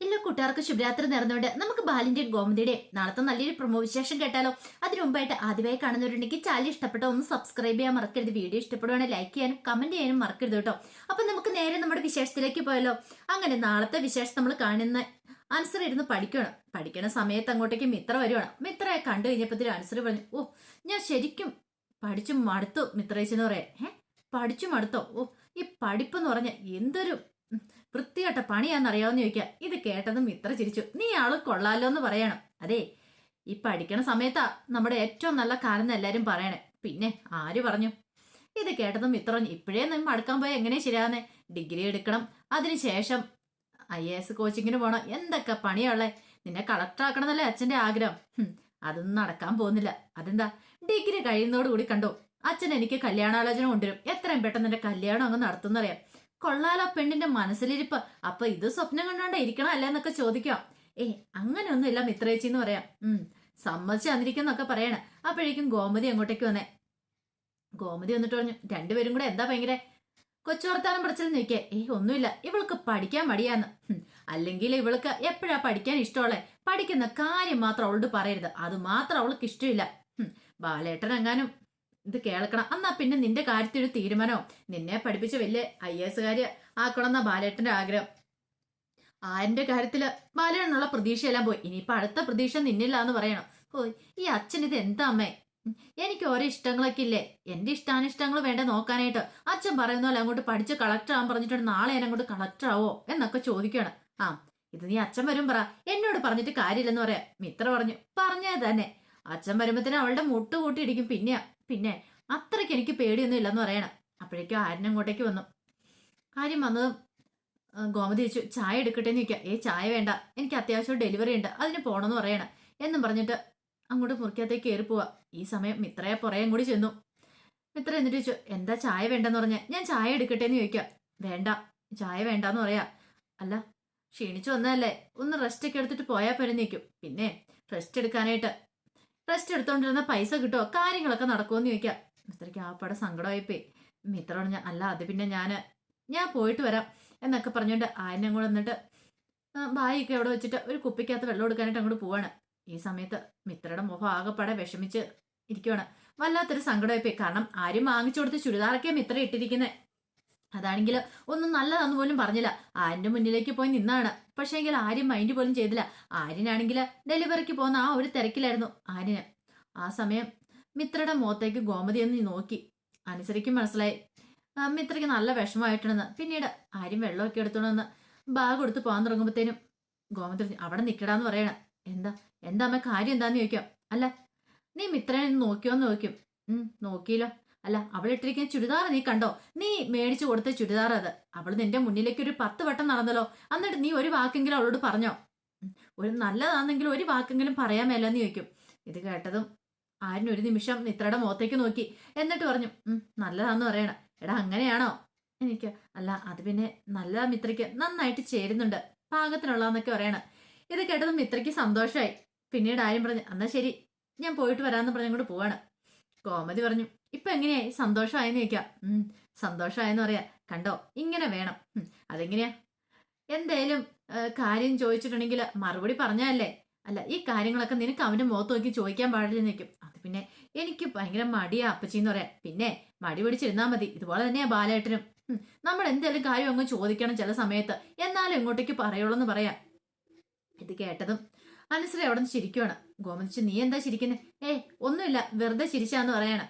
എല്ലാ കൂട്ടുകാർക്കും ശുഭരാത്രി നേർന്നുകൊണ്ട് നമുക്ക് ബാലിന്റെയും ഗോമതിയുടെയും നാളത്തെ നല്ലൊരു പ്രൊമോ വിശേഷം കേട്ടാലോ? അതിനു മുമ്പായിട്ട് ആദ്യമായി കാണുന്നവരുണ്ടെങ്കിൽ ചാനൽ ഇഷ്ടപ്പെട്ടോ ഒന്ന് സബ്സ്ക്രൈബ് ചെയ്യാൻ മറക്കരുത്. വീഡിയോ ഇഷ്ടപ്പെടുവാണെങ്കിൽ ലൈക്ക് ചെയ്യാനും കമന്റ് ചെയ്യാനും മറക്കരുത് കേട്ടോ. അപ്പൊ നമുക്ക് നേരെ നമ്മുടെ വിശേഷത്തിലേക്ക് പോയല്ലോ അങ്ങനെ നാളത്തെ വിശേഷം നമ്മൾ കാണുന്ന ആൻസർ ഇരുന്ന് പഠിക്കണം. പഠിക്കണ സമയത്ത് അങ്ങോട്ടേക്ക് മിത്ര വരുവാണ്. മിത്രയെ കണ്ടു കഴിഞ്ഞപ്പോഴത്തേക്കും ആൻസർ പറഞ്ഞു ഓ ഞാൻ ശരിക്കും പഠിച്ചു മടുത്തു മിത്രേച്ചെന്ന് പറയാം ഏഹ് പഠിച്ചു മടുത്തോ? ഓ ഈ പഠിപ്പെന്ന് പറഞ്ഞ എന്തൊരു വൃത്തികെട്ട പണിയാണെന്നറിയാവുന്ന ചോദിക്കുക ഇത് കേട്ടതും ഇത്ര ചിരിച്ചു. നീ ആൾ കൊള്ളാലോ എന്ന് പറയണം. അതെ ഈ പഠിക്കണ സമയത്താ നമ്മുടെ ഏറ്റവും നല്ല കാലം എന്ന് പറയണേ. പിന്നെ ആര് പറഞ്ഞു? ഇത് കേട്ടതും ഇത്ര ഇപ്പോഴേ നീ അടുക്കാൻ പോയാൽ എങ്ങനെ ശരിയാവുന്നേ? ഡിഗ്രി എടുക്കണം. അതിനുശേഷം ഐ എ എസ് കോച്ചിങ്ങിന് പോകണം എന്തൊക്കെ പണിയുള്ളേ നിന്നെ കളക്ടർ ആക്കണമെന്നല്ലേ അച്ഛന്റെ ആഗ്രഹം. അതൊന്നും നടക്കാൻ പോകുന്നില്ല. അതെന്താ? ഡിഗ്രി കഴിയുന്നതോടുകൂടി കണ്ടോ? അച്ഛൻ എനിക്ക് കല്യാണാലോചന കൊണ്ടുവരും. എത്രയും പെട്ടെന്ന് എന്റെ കല്യാണം അങ്ങ് നടത്തുന്നറിയാം കൊള്ളാലോ പെണ്ണിന്റെ മനസ്സിലിരിപ്പ്. അപ്പൊ ഇത് സ്വപ്നം കണ്ടോണ്ട് ഇരിക്കണം അല്ലേ എന്നൊക്കെ ചോദിക്കാം. ഏ അങ്ങനെയൊന്നുമില്ല മിത്രേച്ചി എന്ന് പറയാം. ഉം സമ്മതിച്ച് തന്നിരിക്കുന്നൊക്കെ പറയണ. അപ്പോഴേക്കും ഗോമതി അങ്ങോട്ടേക്ക് വന്നേ. ഗോമതി വന്നിട്ട് പറഞ്ഞു രണ്ടുപേരും കൂടെ എന്താ ഭയങ്കര കൊച്ചുവർത്താനം പഠിച്ചാൽ നിൽക്കേ? ഏ ഒന്നുമില്ല. ഇവൾക്ക് പഠിക്കാൻ മടിയാന്ന്. അല്ലെങ്കിൽ ഇവൾക്ക് എപ്പോഴാ പഠിക്കാൻ ഇഷ്ടമുള്ളേ? പഠിക്കുന്ന കാര്യം മാത്രം അവളോട് പറയരുത്. അത് മാത്രം അവൾക്ക് ഇഷ്ടമില്ല. ബാലേട്ടൻ എങ്ങാനും ഇത് കേൾക്കണം. എന്നാ പിന്നെ നിന്റെ കാര്യത്തിൽ ഒരു തീരുമാനമോ നിന്നെ പഠിപ്പിച്ച് വലിയ ഐ എസ് കാരി ആക്കണമെന്ന ബാലേട്ടന്റെ ആഗ്രഹം. ആന്റെ കാര്യത്തിൽ ബാലേട്ടനുള്ള പ്രതീക്ഷയെല്ലാം പോയി. ഇനിയിപ്പൊ അടുത്ത പ്രതീക്ഷ നിന്നില്ല എന്ന് പറയണം. ഓ ഈ അച്ഛൻ ഇത് എന്താ അമ്മേ? എനിക്ക് ഓരോ ഇഷ്ടങ്ങളൊക്കെ ഇല്ലേ? എന്റെ ഇഷ്ടാനിഷ്ടങ്ങൾ വേണ്ട നോക്കാനായിട്ട്. അച്ഛൻ പറയുന്ന പോലെ അങ്ങോട്ട് പഠിച്ച് കളക്ടർ ആവാൻ പറഞ്ഞിട്ടുണ്ട് നാളെ ഞാൻ അങ്ങോട്ട് കളക്ടർ ആവോ എന്നൊക്കെ ചോദിക്കണം ആ ഇത് നീ അച്ഛൻ വരും പറ. എന്നോട് പറഞ്ഞിട്ട് കാര്യമില്ലെന്ന് പറയാം. മിത്ര പറഞ്ഞു. പറഞ്ഞേ തന്നെ. അച്ഛൻ വരുമ്പത്തിന് അവളുടെ മുട്ട് കൂട്ടിയിടിക്കും പിന്നെ പിന്നെ അത്രയ്ക്ക് എനിക്ക് പേടിയൊന്നും ഇല്ലെന്ന് പറയണം. അപ്പോഴേക്കും ആര്യൻ അങ്ങോട്ടേക്ക് വന്നു. ആര്യം വന്നത് ഗോമതി ചോദിച്ചു ചായ എടുക്കട്ടെ? എന്ന് ചോദിക്കാം. ഏ ചായ വേണ്ട. എനിക്ക് അത്യാവശ്യം ഡെലിവറി ഉണ്ട്. അതിന് പോണമെന്ന് പറയണം. എന്നും പറഞ്ഞിട്ട് അങ്ങോട്ട് മുറിക്കകത്തേക്ക് കയറി പോവാ. ഈ സമയം മിത്രയെ പുറയും കൂടി ചെന്നു. മിത്ര എന്നിട്ട് ചോദിച്ചു എന്താ ചായ വേണ്ടെന്ന് പറഞ്ഞ? ഞാൻ ചായ എടുക്കട്ടെ? എന്ന് ചോദിക്കാം. വേണ്ട. ചായ വേണ്ടാന്ന് പറയാ. അല്ല ക്ഷീണിച്ചു വന്നതല്ലേ. ഒന്ന് റെസ്റ്റ് ഒക്കെ എടുത്തിട്ട് പോയാൽ പരുന്നേക്കും പിന്നെ റെസ്റ്റ് എടുക്കാനായിട്ട് റെസ്റ്റ് എടുത്തോണ്ടിരുന്ന പൈസ കിട്ടുമോ കാര്യങ്ങളൊക്കെ നടക്കുമെന്ന് ചോദിക്കാം. മിത്രയ്ക്ക് ആ പടം സങ്കടമായിപ്പോയി. മിത്ര പറഞ്ഞ അല്ല അത് പിന്നെ ഞാൻ ഞാൻ പോയിട്ട് വരാം എന്നൊക്കെ പറഞ്ഞുകൊണ്ട് ആയനെ കൂടെ വന്നിട്ട് ബായിയൊക്കെ അവിടെ വെച്ചിട്ട് ഒരു കുപ്പിക്കകത്ത് വെള്ളം എടുക്കാനായിട്ട് അങ്ങോട്ട് പോവാണ്. ഈ സമയത്ത് മിത്രയുടെ മുഖം ആകെപ്പാടെ വിഷമിച്ച് ഇരിക്കുവാണ്. വല്ലാത്തൊരു സങ്കടമായിപ്പോയി. കാരണം ആരും വാങ്ങിച്ചു കൊടുത്ത് ചുരിദാറൊക്കെ മിത്ര ഇട്ടിരിക്കുന്നത് അതാണെങ്കിൽ ഒന്നും നല്ലതാന്ന് പോലും പറഞ്ഞില്ല. ആര്യന്റെ മുന്നിലേക്ക് പോയി നിന്നാണ്. പക്ഷെ പക്ഷേങ്കിൽ ആര്യം മൈൻഡ് പോലും ചെയ്തില്ല. ആര്യനാണെങ്കിൽ ഡെലിവറിക്ക് പോകുന്ന ആ ഒരു തിരക്കിലായിരുന്നു ആര്യന്. ആ സമയം മിത്രയുടെ മുഖത്തേക്ക് ഗോമതി ഒന്ന് നോക്കി. അനുസരിക്കും മനസ്സിലായി. മിത്രയ്ക്ക് നല്ല വിഷമമായിട്ടുണ്ടെന്ന്. പിന്നീട് ആര്യം വെള്ളമൊക്കെ എടുത്തോണെന്ന് ബാഗ് കൊടുത്ത് പോകാൻ തുടങ്ങുമ്പോഴത്തേനും ഗോമതി അവിടെ നിൽക്കടാന്ന് പറയണം. എന്താ? എന്താ അമ്മ? കാര്യം എന്താന്ന് ചോദിക്കാം. അല്ല നീ മിത്രനെ നോക്കിയോന്ന് ചോദിക്കും. ഉം നോക്കിയില്ലോ. അല്ല അവൾ ഇട്ടിരിക്കുന്ന ചുരിദാർ നീ കണ്ടോ? നീ മേടിച്ചു കൊടുത്ത ചുരിദാർ അത്. അവൾ നിന്റെ മുന്നിലേക്ക് ഒരു പത്ത് വട്ടം നടന്നല്ലോ. എന്നിട്ട് നീ ഒരു വാക്കെങ്കിലും അവളോട് പറഞ്ഞോ? ഒരു നല്ലതാണെങ്കിൽ ഒരു വാക്കെങ്കിലും പറയാൻ മേലെന്ന് ചോദിക്കും. ഇത് കേട്ടതും ആര്യൻ ഒരു നിമിഷം നിത്രയുടെ മുഖത്തേക്ക് നോക്കി. എന്നിട്ട് പറഞ്ഞു നല്ലതാന്ന് പറയണം. എടാ അങ്ങനെയാണോ? എനിക്ക് അല്ല അത് പിന്നെ നല്ല മിത്രയ്ക്ക് നന്നായിട്ട് ചേരുന്നുണ്ട്. പാകത്തിനുള്ളതെന്നൊക്കെ പറയണം. ഇത് കേട്ടതും മിത്രയ്ക്ക് സന്തോഷമായി പിന്നീട് ആര്യം പറഞ്ഞു എന്നാ ശരി ഞാൻ പോയിട്ട് വരാമെന്ന് പറഞ്ഞങ്ങോട്ട് പോവാണ്. കോമതി പറഞ്ഞു. ഇപ്പൊ എങ്ങനെയായി സന്തോഷമായെന്ന് ചോദിക്കാം. ഉം സന്തോഷമായെന്ന് പറയാ. കണ്ടോ? ഇങ്ങനെ വേണം. അതെങ്ങനെയാ? എന്തേലും കാര്യം ചോദിച്ചിട്ടുണ്ടെങ്കിൽ മറുപടി പറഞ്ഞല്ലേ അല്ല ഈ കാര്യങ്ങളൊക്കെ നിനക്ക് അവന്റെ മുഖത്ത് നോക്കി ചോദിക്കാൻ പാടില്ല നിൽക്കും അത് പിന്നെ എനിക്ക് ഭയങ്കര മടിയാ അപ്പച്ചി എന്ന് പറയാം. പിന്നെ മടി പിടിച്ചിരുന്നാ മതി. ഇതുപോലെ തന്നെയാ ബാലേട്ടനും. നമ്മൾ എന്തെങ്കിലും കാര്യം അങ്ങ് ചോദിക്കണം ചില സമയത്ത്. എന്നാലും ഇങ്ങോട്ടേക്ക് പറയുള്ളൂ എന്ന് പറയാം. ഇത് കേട്ടതും അനുസരി അവിടെ നിന്ന് ചിരിക്കുവാണ്. ഗോമതിച്ച് നീ എന്താ ചിരിക്കുന്നത് ഏ ഒന്നുമില്ല വെറുതെ ചിരിച്ചാന്ന് പറയണം.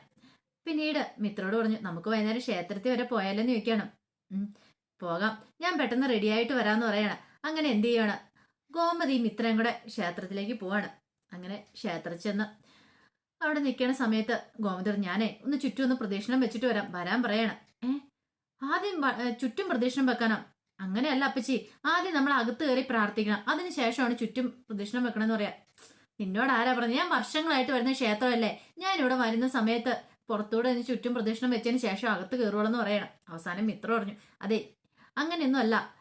പിന്നീട് മിത്രോട് പറഞ്ഞു നമുക്ക് വൈകുന്നേരം ക്ഷേത്രത്തിൽ വരെ പോയാലെന്ന് ചോദിക്കണം. പോകാം. ഞാൻ പെട്ടെന്ന് റെഡിയായിട്ട് വരാമെന്ന് പറയണം. അങ്ങനെ എന്ത് ചെയ്യണം? ഗോമതി മിത്രയും കൂടെ ക്ഷേത്രത്തിലേക്ക് പോവാണ്. അങ്ങനെ ക്ഷേത്രത്തിൽ ചെന്ന് അവിടെ നിൽക്കുന്ന സമയത്ത് ഗോമതി ഞാനേ ഒന്ന് ചുറ്റും ഒന്ന് പ്രദക്ഷിണം വെച്ചിട്ട് വരാം വരാൻ പറയണം. ഏ ആദ്യം ചുറ്റും പ്രദക്ഷിണം വെക്കണം? അങ്ങനെയല്ല അപ്പച്ചി. ആദ്യം നമ്മൾ അകത്ത് കയറി പ്രാർത്ഥിക്കണം. അതിനുശേഷമാണ് ചുറ്റും പ്രദക്ഷിണം വെക്കണം എന്ന് പറയാം. നിന്നോട് ആരാ പറഞ്ഞു ഞാൻ വർഷങ്ങളായിട്ട് വരുന്ന ക്ഷേത്രമല്ലേ? ഞാൻ ഇവിടെ വരുന്ന സമയത്ത് പുറത്തൂടെ നിന്ന് ചുറ്റും പ്രദക്ഷിണം വെച്ചതിന് ശേഷം അകത്ത് കയറുകയെന്ന് പറയണം. അവസാനം മിത്രം പറഞ്ഞു അതെ അങ്ങനെയൊന്നും അല്ല.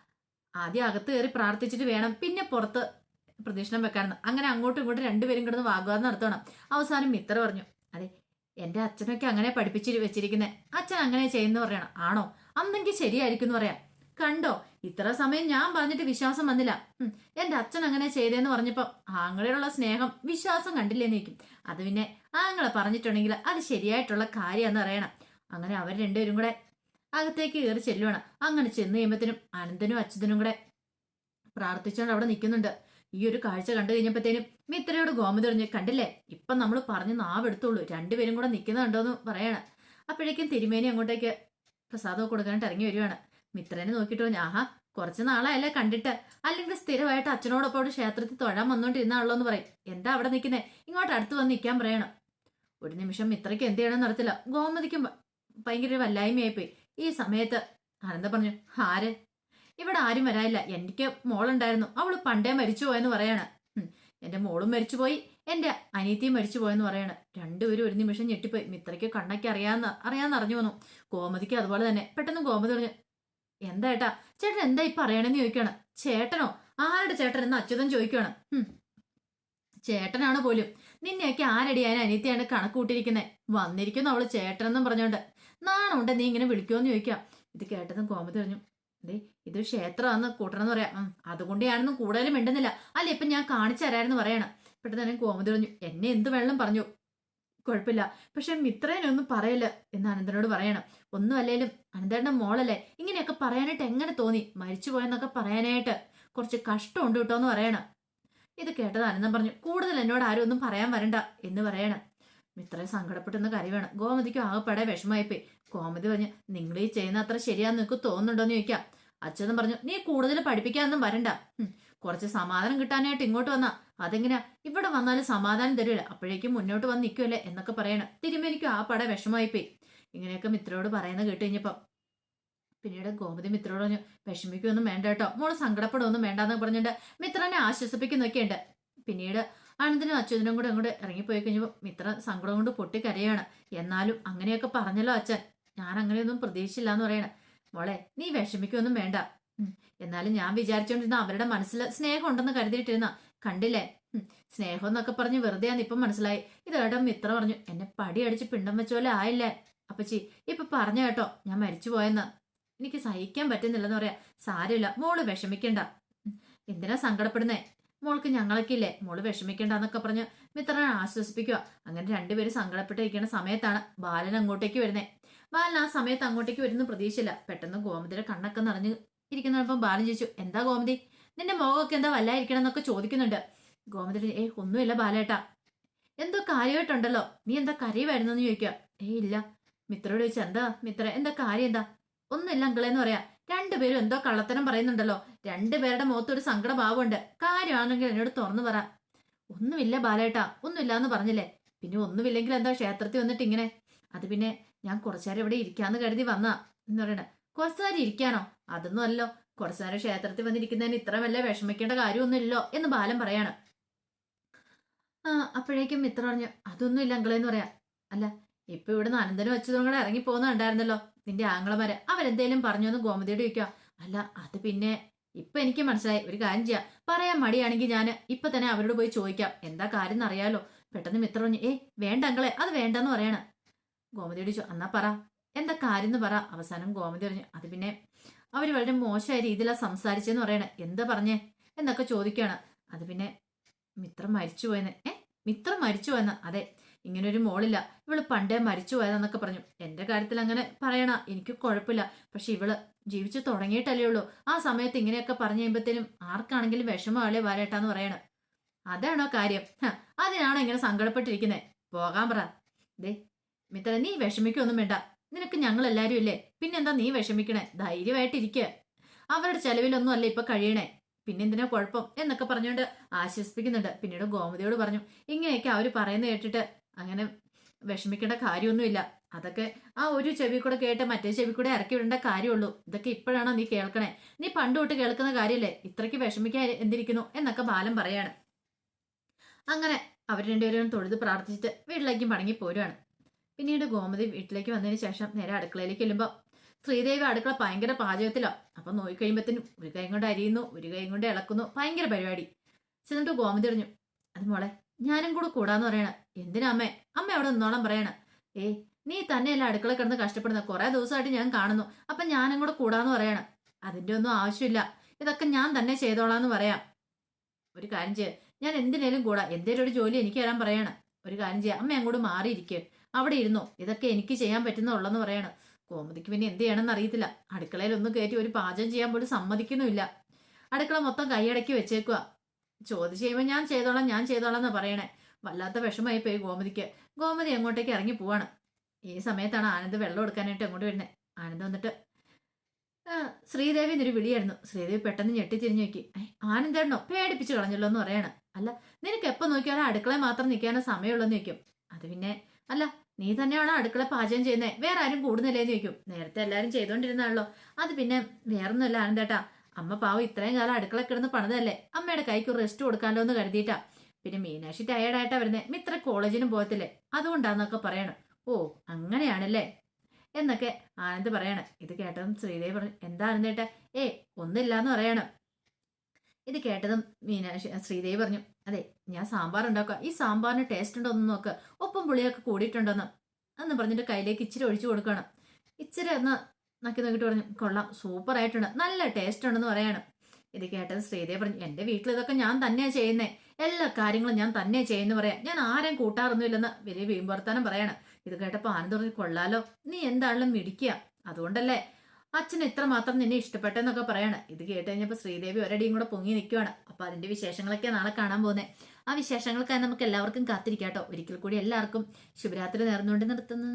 ആദ്യം അകത്ത് കയറി പ്രാർത്ഥിച്ചിട്ട് വേണം. പിന്നെ പുറത്ത് പ്രദക്ഷിണം വെക്കാനെന്ന്. അങ്ങനെ അങ്ങോട്ടും ഇങ്ങോട്ടും രണ്ടുപേരും കിടന്ന് വാഗ്വാദം നടത്തണം. അവസാനം മിത്ര പറഞ്ഞു അതെ എന്റെ അച്ഛനൊക്കെ അങ്ങനെ പഠിപ്പിച്ച് വെച്ചിരിക്കുന്നത് അച്ഛൻ അങ്ങനെ ചെയ്യുന്നു പറയണം. ആണോ? അന്നെങ്കിൽ ശരിയായിരിക്കും എന്ന് പറയാം. കണ്ടോ? ഇത്ര സമയം ഞാൻ പറഞ്ഞിട്ട് വിശ്വാസം വന്നില്ല. എന്റെ അച്ഛൻ അങ്ങനെ ചെയ്തേന്ന് പറഞ്ഞപ്പോ ആങ്ങളോടുള്ള സ്നേഹം വിശ്വാസം കണ്ടില്ലേന്ന് നീക്കും അത് പിന്നെ ആങ്ങളെ പറഞ്ഞിട്ടുണ്ടെങ്കിൽ അത് ശരിയായിട്ടുള്ള കാര്യമെന്ന് അറിയണം അങ്ങനെ അവർ രണ്ടുപേരും കൂടെ അകത്തേക്ക് കയറി ചെല്ലുവാണ്. അങ്ങനെ ചെന്ന് കഴിയുമ്പത്തേനും അനന്തനും അച്യുതനും കൂടെ പ്രാർത്ഥിച്ചുകൊണ്ട് അവിടെ നിൽക്കുന്നുണ്ട്. ഈ ഒരു കാഴ്ച കണ്ടു കഴിഞ്ഞപ്പോഴത്തേനും മിത്രയോട് ഗോമതി പറഞ്ഞു കണ്ടില്ലേ? ഇപ്പം നമ്മൾ പറഞ്ഞ് നാവെടുത്തുള്ളൂ രണ്ടുപേരും കൂടെ നിൽക്കുന്നുണ്ടോ എന്ന് പറയാണ്. അപ്പോഴേക്കും തിരുമേനി അങ്ങോട്ടേക്ക് പ്രസാദം കൊടുക്കാനായിട്ട് ഇറങ്ങി വരുവാണ്. മിത്രനെ നോക്കിയിട്ട് ആഹാ കുറച്ച് നാളായല്ലേ കണ്ടിട്ട്. അല്ലെങ്കിൽ സ്ഥിരമായിട്ട് അച്ഛനോടൊപ്പം ക്ഷേത്രത്തിൽ തൊഴാൻ വന്നോണ്ടിരുന്നാണല്ലോ എന്ന് പറയും. എന്താ അവിടെ നിൽക്കുന്നേ? ഇങ്ങോട്ട് അടുത്ത് വന്ന് നിൽക്കാൻ പറയണം. ഒരു നിമിഷം മിത്രയ്ക്ക് എന്ത് ചെയ്യണമെന്ന് അറിയത്തില്ല. ഗോമതിക്കും ഭയങ്കര വല്ലായ്മയായിപ്പോയി. ഈ സമയത്ത് ആനന്ദ പറഞ്ഞു ആര്? ഇവിടെ ആരും വരാനില്ല. എനിക്ക് മോളുണ്ടായിരുന്നു. അവൾ പണ്ടേ മരിച്ചു പോയെന്ന് പറയാണ്. എന്റെ മോളും മരിച്ചുപോയി എന്റെ അനിയത്തിയും മരിച്ചു പോയെന്ന് പറയാണ്. രണ്ടുപേരും ഒരു നിമിഷം ഞെട്ടിപ്പോയി. മിത്രയ്ക്ക് കണ്ണയ്ക്ക് അറിയാന്ന് അറിയാന്ന് അറിഞ്ഞു വന്നു. ഗോമതിക്ക് അതുപോലെ തന്നെ. പെട്ടെന്ന് ഗോമതി പറഞ്ഞു എന്താ ഏട്ടാ? ചേട്ടൻ എന്താ ഈ പറയണെന്ന് ചോദിക്കുകയാണ് ചേട്ടനോ? ആരുടെ ചേട്ടൻ എന്ന് അച്യുതൻ ചോദിക്കുകയാണ് ഉം. ചേട്ടനാണ് പോലും. നിന്നെയൊക്കെ ആരടിയാൻ അനിയത്തിയാണ് കണക്ക് കൂട്ടിയിരിക്കുന്നത് വന്നിരിക്കുന്നു അവൾ ചേട്ടനെന്നും പറഞ്ഞോണ്ട്. നാണുണ്ട് നീ ഇങ്ങനെ വിളിക്കുമോന്ന് ചോദിക്കാം ഇത് കേട്ടതും കോമതി പറഞ്ഞു ദേ ഇത് ക്ഷേത്രമാണെന്ന് കൂട്ടണമെന്ന് പറയാം. അതുകൊണ്ട് ഞാനൊന്നും കൂടുതലും മിണ്ടുന്നില്ല. അല്ല ഇപ്പൊ ഞാൻ കാണിച്ചു തരാമെന്ന് പറയണം. പെട്ടെന്ന് തന്നെ കോമതി പറഞ്ഞു എന്നെ എന്ത് വെള്ളം പറഞ്ഞു. കുഴപ്പമില്ല. പക്ഷെ മിത്രേനൊന്നും പറയല്ല എന്ന് അനന്തനോട് പറയണം. ഒന്നും അല്ലേലും അനന്തേട്ടന്റെ മോളല്ലേ? ഇങ്ങനെയൊക്കെ പറയാനായിട്ട് എങ്ങനെ തോന്നി? മരിച്ചു പോയെന്നൊക്കെ പറയാനായിട്ട് കുറച്ച് കഷ്ടമുണ്ട് കേട്ടോ എന്ന് പറയണം. ഇത് കേട്ടത് അനന്തം പറഞ്ഞു കൂടുതൽ എന്നോട് ആരും ഒന്നും പറയാൻ വരണ്ട എന്ന് പറയണം. മിത്രയെ സങ്കടപ്പെട്ടെന്ന് കരവേണം ഗോമതിക്ക് ആകെപ്പാടെ വിഷമായിപ്പോയി ഗോമതി പറഞ്ഞു നിങ്ങൾ ഈ ചെയ്യുന്ന അത്ര ശരിയാന്ന് നിനക്ക് തോന്നുന്നുണ്ടോന്ന് ചോദിക്കാം. അച്ഛനും പറഞ്ഞു നീ കൂടുതൽ പഠിപ്പിക്കാനൊന്നും വരണ്ട. കുറച്ച് സമാധാനം കിട്ടാനായിട്ട് ഇങ്ങോട്ട് വന്നാ. അതെങ്ങനെയാ ഇവിടെ വന്നാലും സമാധാനം തരില്ല അപ്പോഴേക്കും മുന്നോട്ട് വന്ന് നിൽക്കുമല്ലേ എന്നൊക്കെ പറയണം. തിരുമേനിക്കും ആ പട വിഷമമായിപ്പോയി. ഇങ്ങനെയൊക്കെ മിത്രയോട് പറയുന്നത് കേട്ട് കഴിഞ്ഞപ്പം പിന്നീട് ഗോമതി മിത്രയോട് പറഞ്ഞു വിഷമിക്കൊന്നും വേണ്ട കേട്ടോ. മോൾ സങ്കടപ്പെടുമൊന്നും വേണ്ടെന്ന് പറഞ്ഞിട്ട് മിത്രനെ ആശ്വസിപ്പിക്കുന്നൊക്കെയുണ്ട്. പിന്നീട് ആനന്ദനും അച്യുതനും കൂടെ അങ്ങോട്ട് ഇറങ്ങിപ്പോയി കഴിഞ്ഞപ്പോൾ മിത്ര സങ്കടം കൊണ്ട് പൊട്ടിക്കരയാണ്. എന്നാലും അങ്ങനെയൊക്കെ പറഞ്ഞല്ലോ അച്ഛൻ. ഞാൻ അങ്ങനെയൊന്നും പ്രതീക്ഷിച്ചില്ല എന്ന് പറയണേ. മോളെ നീ വിഷമിക്കൊന്നും വേണ്ട. എന്നാലും ഞാൻ വിചാരിച്ചോണ്ടിരുന്ന അവരുടെ മനസ്സിൽ സ്നേഹം ഉണ്ടെന്ന് കരുതിയിട്ടിരുന്ന കണ്ടില്ലേ. സ്നേഹം എന്നൊക്കെ പറഞ്ഞ് വെറുതെ ആണ് ഇപ്പം മനസ്സിലായി. ഇത് ഏട്ടം മിത്ര പറഞ്ഞു എന്നെ പടി അടിച്ച് പിണ്ടം വെച്ച പോലെ ആയില്ലേ? അപ്പച്ചി ഇപ്പൊ പറഞ്ഞ കേട്ടോ ഞാൻ മരിച്ചു പോയെന്ന്. എനിക്ക് സഹിക്കാൻ പറ്റുന്നില്ലെന്ന് പറയാ. സാരമില്ല മോൾ വിഷമിക്കണ്ട. എന്തിനാ സങ്കടപ്പെടുന്നേ? മോൾക്ക് ഞങ്ങളൊക്കെ ഇല്ലേ? മോൾ വിഷമിക്കണ്ട എന്നൊക്കെ പറഞ്ഞ് മിത്രനെ ആശ്വസിപ്പിക്കുക. അങ്ങനെ രണ്ടുപേരും സങ്കടപ്പെട്ടിരിക്കുന്ന സമയത്താണ് ബാലൻ അങ്ങോട്ടേക്ക് വരുന്നേ. ബാലൻ ആ സമയത്ത് അങ്ങോട്ടേക്ക് വരുന്ന പ്രതീക്ഷയില്ല. പെട്ടെന്ന് ഗോമതിയുടെ കണ്ണൊക്കെ നിറഞ്ഞ് ഇരിക്കുന്നപ്പം ബാലൻ ചോദിച്ചു എന്താ ഗോമതി? നിന്റെ മുഖമൊക്കെ എന്താ വല്ലായിരിക്കണം എന്നൊക്കെ ചോദിക്കുന്നുണ്ട്. ഗോമതി ഏ ഒന്നുമില്ല ബാലേട്ടാ. എന്തോ കാര്യമായിട്ടുണ്ടല്ലോ. നീ എന്താ കരയുമായിരുന്നു എന്ന് ചോദിക്കുക. ഏ ഇല്ല. മിത്രയോട് ചോദിച്ചാ എന്താ മിത്ര എന്താ കാര്യം എന്താ? ഒന്നുമില്ല അങ്കളെന്ന് പറയാ. രണ്ടുപേരും എന്തോ കള്ളത്തരം പറയുന്നുണ്ടല്ലോ. രണ്ടുപേരുടെ മുഖത്തൊരു സങ്കട ഭാവമുണ്ട് കാര്യമാണെങ്കിൽ എന്നോട് തുറന്നു പറ. ഒന്നുമില്ല ബാലേട്ടാ. ഒന്നുമില്ല എന്ന് പറഞ്ഞില്ലേ. പിന്നെ ഒന്നുമില്ലെങ്കിൽ എന്താ ക്ഷേത്രത്തിൽ വന്നിട്ട് ഇങ്ങനെ അത് പിന്നെ ഞാൻ കുറച്ചേരം ഇവിടെ ഇരിക്കാന്ന് കരുതി വന്നാ എന്ന് പറയണ. കുറച്ചു നേരം ഇരിക്കാനോ അതൊന്നും അല്ലോ. കുറച്ചു നേരം ക്ഷേത്രത്തിൽ വന്നിരിക്കുന്നതിന് ഇത്ര വല്ല വിഷമിക്കേണ്ട കാര്യമൊന്നുമില്ലോ എന്ന് ബാലൻ പറയാണ്. ആ അപ്പോഴേക്കും മിത്ര പറഞ്ഞു അതൊന്നും ഇല്ല അങ്കളെന്ന് പറയാ. അല്ല ഇപ്പൊ ഇവിടുന്ന് അനന്തനും അച്യുതനും കൂടെ ഇറങ്ങി പോകുന്നുണ്ടായിരുന്നല്ലോ. നിന്റെ ആങ്ങളമാര് അവരെന്തേലും പറഞ്ഞു ഒന്ന് ഗോമതിയോട് ചോദിക്കുക അല്ല അത് പിന്നെ ഇപ്പൊ എനിക്ക് മനസ്സിലായി. ഒരു കാര്യം ചെയ്യാം. പറയാൻ മടിയാണെങ്കിൽ ഞാൻ ഇപ്പൊ തന്നെ അവരോട് പോയി ചോദിക്കാം. എന്താ കാര്യം എന്നറിയാലോ. പെട്ടെന്ന് മിത്ര പറഞ്ഞു ഏ വേണ്ട അങ്കളെ അത് വേണ്ടെന്ന് പറയണ. ഗോമതിയോട് ചോദിച്ചു എന്നാ പറ. എന്താ കാര്യം എന്ന് പറ. അവസാനം ഗോമതി പറഞ്ഞു അത് പിന്നെ അവർ വളരെ മോശമായ രീതിയിലാണ് സംസാരിച്ചെന്ന് പറയണേ. എന്താ പറഞ്ഞേ? എന്നൊക്കെ ചോദിക്കുകയാണ്. അത് പിന്നെ മിത്രം മരിച്ചു പോയെന്ന്. ഏ? മിത്രം മരിച്ചു പോയെന്ന്? അതെ ഇങ്ങനെ ഒരു മോളില്ല. ഇവൾ പണ്ടേ മരിച്ചു പോയതെന്നൊക്കെ പറഞ്ഞു. എന്റെ കാര്യത്തിൽ അങ്ങനെ പറയണ എനിക്ക് കുഴപ്പമില്ല. പക്ഷെ ഇവൾ ജീവിച്ച് തുടങ്ങിയിട്ടല്ലേ ഉള്ളൂ. ആ സമയത്ത് ഇങ്ങനെയൊക്കെ പറഞ്ഞു കഴിയുമ്പത്തേനും ആർക്കാണെങ്കിലും വിഷമമാളെ വരട്ടാന്ന് പറയണ. അതാണോ കാര്യം? അതിനാണോ ഇങ്ങനെ സങ്കടപ്പെട്ടിരിക്കുന്നത് പോകാൻ പറ. ദേ മിത്ര നീ വിഷമിക്കൊന്നും വേണ്ട. നിനക്ക് ഞങ്ങൾ എല്ലാരും ഇല്ലേ? പിന്നെന്താ നീ വിഷമിക്കണേ? ധൈര്യമായിട്ടിരിക്കുക അവരുടെ ചെലവിലൊന്നും അല്ല ഇപ്പൊ കഴിയണേ. പിന്നെ എന്തിനാ കുഴപ്പം? എന്നൊക്കെ പറഞ്ഞുകൊണ്ട് ആശ്വസിപ്പിക്കുന്നുണ്ട്. പിന്നീട് ഗോമതിയോട് പറഞ്ഞു ഇങ്ങനെയൊക്കെ അവർ പറയുന്നത് കേട്ടിട്ട് അങ്ങനെ വിഷമിക്കേണ്ട കാര്യമൊന്നുമില്ല. അതൊക്കെ ആ ഒരു ചെവി കൂടെ കേട്ട് മറ്റേ ചെവി കൂടെ ഇറക്കി വിടേണ്ട കാര്യമുള്ളൂ. ഇതൊക്കെ ഇപ്പോഴാണോ നീ കേൾക്കണേ? നീ പണ്ട് തൊട്ട് കേൾക്കുന്ന കാര്യമല്ലേ? ഇത്രയ്ക്ക് വിഷമിക്കാൻ എന്തിരിക്കുന്നു? എന്നൊക്കെ ബാലൻ പറയാണ്. അങ്ങനെ അവർ രണ്ടുപേരും തൊഴുത് പ്രാർത്ഥിച്ചിട്ട് വീട്ടിലേക്ക് മടങ്ങി പോരുവാണ് പിന്നീട് ഗോമതി വീട്ടിലേക്ക് വന്നതിന് ശേഷം നേരെ അടുക്കളയിലേക്ക് ചെല്ലുമ്പോൾ ശ്രീദേവി അടുക്കള ഭയങ്കര പാചകത്തിലോ. അപ്പം നോക്കി കഴിയുമ്പത്തേനും ഒരു കൈ കൊണ്ട് അരിയുന്നു ഒരു കൈ കൊണ്ട് ഇളക്കുന്നു. ഭയങ്കര പരിപാടി. ചെന്നിട്ട് ഗോമതി പറഞ്ഞു അത് മോളെ ഞാനും കൂടെ കൂടാന്ന് പറയണ. എന്തിനാ അമ്മേ? അമ്മ അവിടെ നിന്നോളം പറയണ. ഏയ് നീ തന്നെയല്ല അടുക്കള കിടന്ന് കഷ്ടപ്പെടുന്ന. കുറെ ദിവസമായിട്ട് ഞാൻ കാണുന്നു. അപ്പം ഞാനും കൂടെ കൂടാന്ന് പറയണ. അതിന്റെ ഒന്നും ആവശ്യമില്ല. ഇതൊക്കെ ഞാൻ തന്നെ ചെയ്തോളാന്ന് പറയാം. ഒരു കാര്യം ചെയ്യ. ഞാൻ എന്തിനേലും കൂടാ. എന്തേലും ഒരു ജോലി എനിക്ക് തരാൻ പറയണം. ഒരു കാര്യം ചെയ്യാം. അമ്മ അങ്ങോട്ട് മാറിയിരിക്കുക അവിടെ ഇരുന്നു? ഇതൊക്കെ എനിക്ക് ചെയ്യാൻ പറ്റുന്നുള്ളെന്ന് പറയണം. കോമതിക്ക് പിന്നെ എന്ത് ചെയ്യണമെന്ന് അറിയത്തില്ല. അടുക്കളയിൽ ഒന്ന് കയറ്റി ഒരു പാചകം ചെയ്യാൻ പോലും സമ്മതിക്കുന്നുമില്ല. അടുക്കള മൊത്തം കൈയടക്കി വെച്ചേക്കുക ചോദിച്ചു ചെയ്യുമ്പോൾ ഞാൻ ചെയ്തോളാം ഞാൻ ചെയ്തോളാം എന്ന് പറയണേ. വല്ലാത്ത വിഷമായി പോയി ഗോമതിക്ക്. ഗോമതി അങ്ങോട്ടേക്ക് ഇറങ്ങി പോവാണ്. ഈ സമയത്താണ് ആനന്ദ് വെള്ളം എടുക്കാനായിട്ട് അങ്ങോട്ട് വരുന്നത് ആനന്ദ് വന്നിട്ട് ശ്രീദേവി എന്നൊരു വിളിയായിരുന്നു. ശ്രീദേവി പെട്ടെന്ന് ഞെട്ടിത്തിരിഞ്ഞു നോക്കി. "ഏ, ആനന്ദേണ്ണോ പേടിപ്പിച്ച് കളഞ്ഞല്ലോ എന്ന് പറയണം. അല്ല നിനക്ക് എപ്പോൾ നോക്കിയാലും അടുക്കളയിൽ മാത്രം നിൽക്കാനോ സമയമുള്ളെന്ന് നിൽക്കും അത് പിന്നെ അല്ല നീ തന്നെയാണോ അടുക്കള പാചകം ചെയ്യുന്നത് വേറെ ആരും കൂടുന്നില്ലേന്ന് ചോദിക്കും. നേരത്തെ എല്ലാവരും ചെയ്തോണ്ടിരുന്നാണല്ലോ അത് പിന്നെ വേറൊന്നുമല്ല ആനന്ദേട്ടാ. അമ്മ പാവം ഇത്രയും കാലം അടുക്കള കിടന്ന് പണിതല്ലേ അമ്മയുടെ കൈക്ക് റെസ്റ്റ് കൊടുക്കാമല്ലോ എന്ന് കരുതിയിട്ടാ. പിന്നെ മീനാക്ഷി ടയേർഡായിട്ടാ വരുന്നത് മിത്ര കോളേജിനും പോകത്തില്ലേ? അതുകൊണ്ടാന്നൊക്കെ പറയണം. ഓ അങ്ങനെയാണല്ലേ? എന്നൊക്കെ ആനന്ദ് പറയണം. ഇത് കേട്ടതും ശ്രീദേവി പറഞ്ഞു എന്താ ആനന്ദേട്ടാ? ഏ ഒന്നില്ലാന്ന് പറയണം. ഇത് കേട്ടതും മീനാക്ഷി ശ്രീദേവി പറഞ്ഞു അതെ ഞാൻ സാമ്പാർ ഉണ്ടാക്കുക ഈ സാമ്പാറിന് ടേസ്റ്റ് ഉണ്ടോ എന്ന് നോക്ക്. ഒപ്പം പുളിയൊക്കെ കൂടിയിട്ടുണ്ടെന്ന്. എന്ന് പറഞ്ഞിട്ട് കയ്യിലേക്ക് ഇച്ചിരി ഒഴിച്ചു കൊടുക്കണം ഇച്ചിരി ഒന്ന് നക്കി നോക്കിയിട്ട് പറഞ്ഞു കൊള്ളാം സൂപ്പർ ആയിട്ടുണ്ട്. നല്ല ടേസ്റ്റ് ഉണ്ടെന്ന് പറയണം. ഇത് കേട്ടത് ശ്രീദേവ് പറഞ്ഞു എന്റെ വീട്ടിൽ ഇതൊക്കെ ഞാൻ തന്നെയാണ് ചെയ്യുന്നേ. എല്ലാ കാര്യങ്ങളും ഞാൻ തന്നെ ചെയ്യുന്നു പറയാം. ഞാൻ ആരെയും കൂട്ടാറൊന്നുമില്ലെന്ന് വലിയ വീമ്പർത്താനം പറയണം. ഇത് കേട്ടപ്പോൾ ആനന്ദ് പറഞ്ഞു കൊള്ളാലോ. നീ എന്താണെങ്കിലും മിടിക്കുക. അതുകൊണ്ടല്ലേ അച്ഛൻ എത്രമാത്രം നിന്നെ ഇഷ്ടപ്പെട്ടെന്നൊക്കെ പറയാണ്. ഇത് കേട്ട് കഴിഞ്ഞപ്പോൾ ശ്രീദേവി ഒരടിയും കൂടെ പൊങ്ങി നിൽക്കുവാണ് അപ്പൊ അതിന്റെ വിശേഷങ്ങളൊക്കെ നാളെ കാണാൻ പോകുന്നത് ആ വിശേഷങ്ങൾക്കായി നമുക്ക് എല്ലാവർക്കും കാത്തിരിക്കാട്ടോ. ഒരിക്കൽ കൂടി എല്ലാവർക്കും ശുഭരാത്രി നേർന്നുകൊണ്ട് നിർത്തുന്നു.